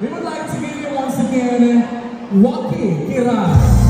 We would like to give you once again, Waki Kira.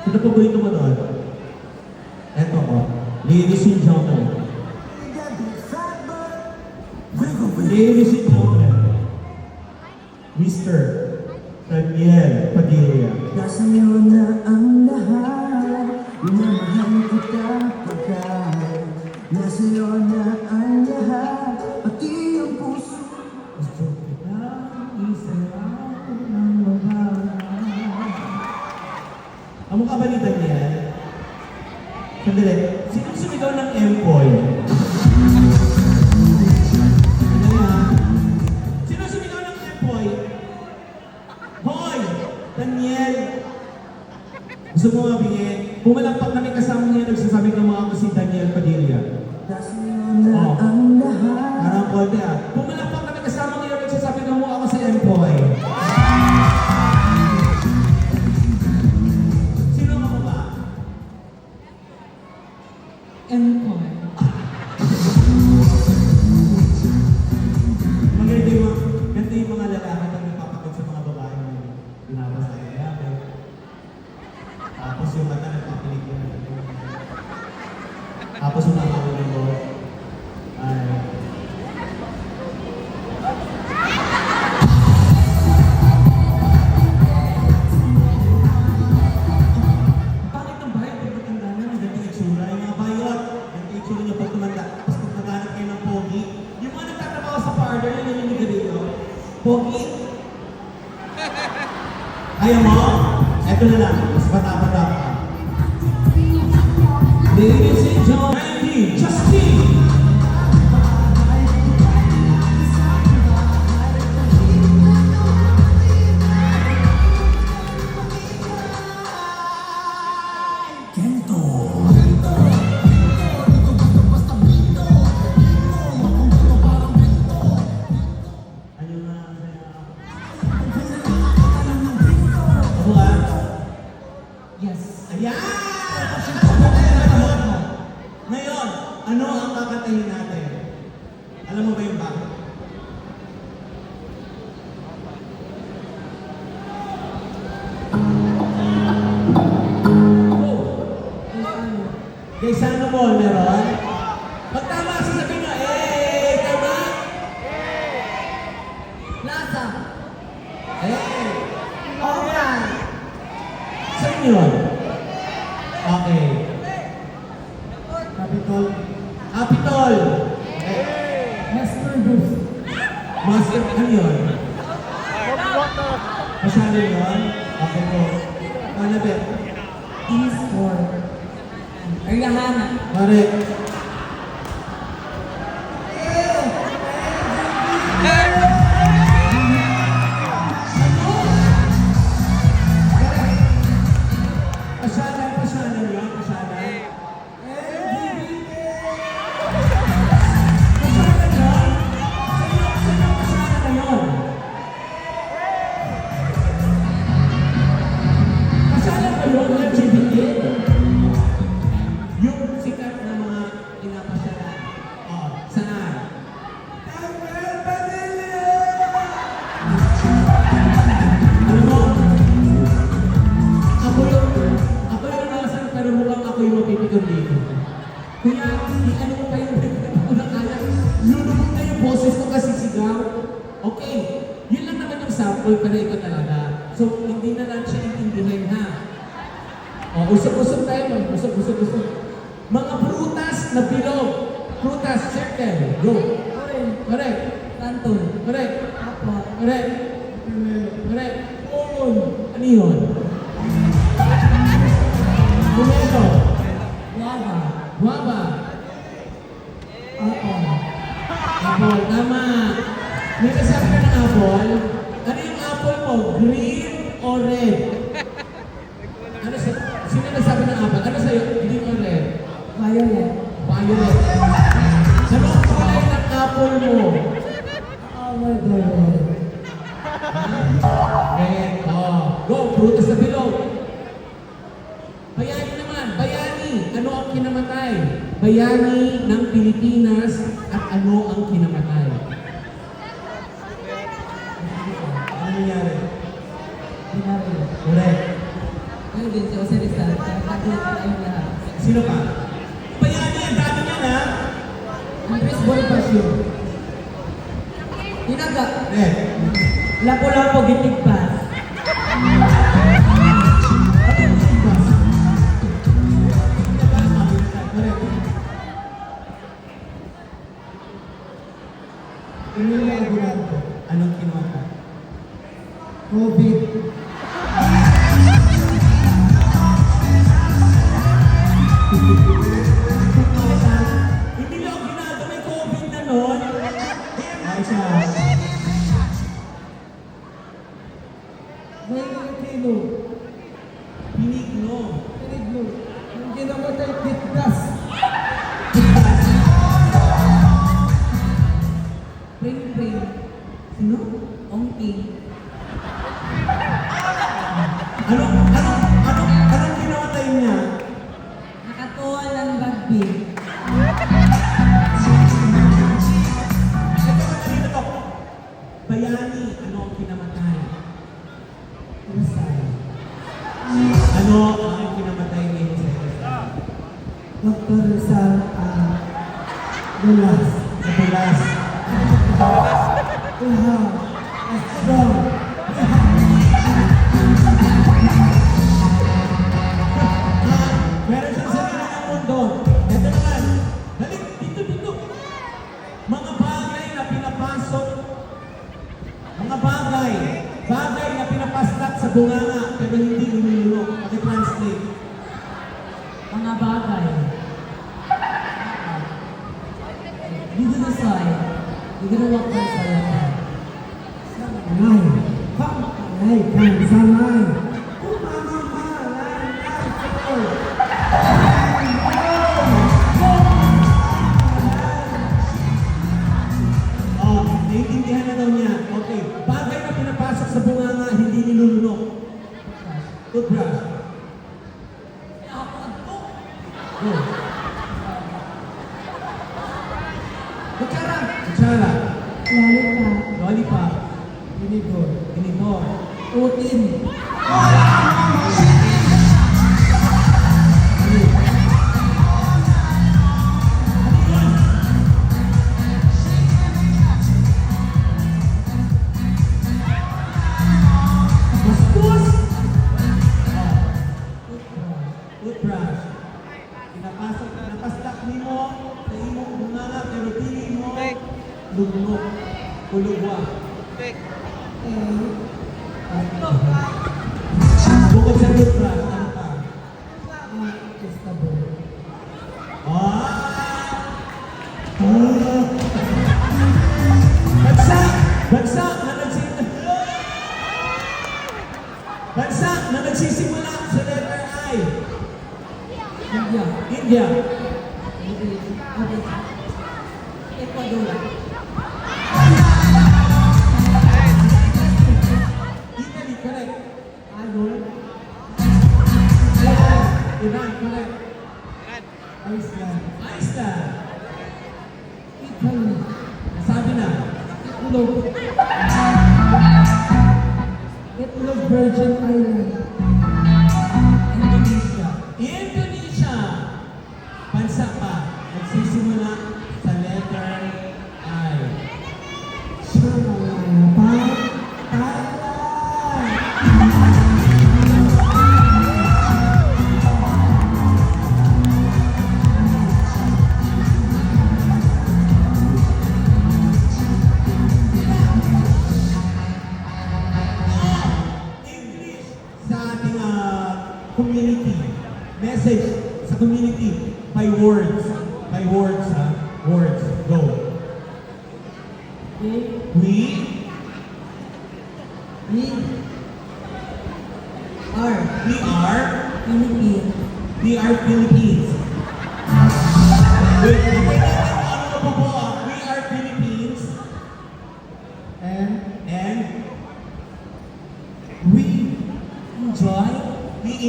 Sino pa ba yung tumunod? Eto ko. Ladies and gentlemen. Ladies and gentlemen. Mr. Daniel Padilla. Nasa iyo na ang lahat. Minamahal kita pagkahay. Nasa iyo na Ladies and Justin. May sana mo, meron? Pag tama, sasabihin nyo, eh, tama? Lasa. Eh. Oo nga. Saan yun? Okay. Capitol. Capitol. Eh. Master Bruce. Master, ano yun? Masyado yun? Okay po. Ano ba? Is for ang lahat. Pare, Ano yun? Pumelo. Guava. Guava. Apo. Apple. Tama. May nasabi ka ng apple. Ano yung apple mo? Green or red? Kinamatay? Bayani ng Pilipinas at ano ang kinamatay? Ano nangyari? Pinari. Correct. Ano din si Jose Rizal. Kaya tayo lahat. Sino pa? Bayani. Ang dami niyan ha? Andres. Tinaga. Red. Lapo-lapo gitigpas. Ano Pamilya Aguinaldo. Anong kinamatay? COVID. Sa bunganga pero hindi lumulunok. Paki-translate. Mga bagay. Dito na soil. Dito na walk on lumulok. Kulugwa. Bukod sa toothbrush, ano pa? Estabon. Ah! Ah! Bansa! Bansa na nagsimula Bansa na nagsisimula sa letter I. India. India.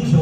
We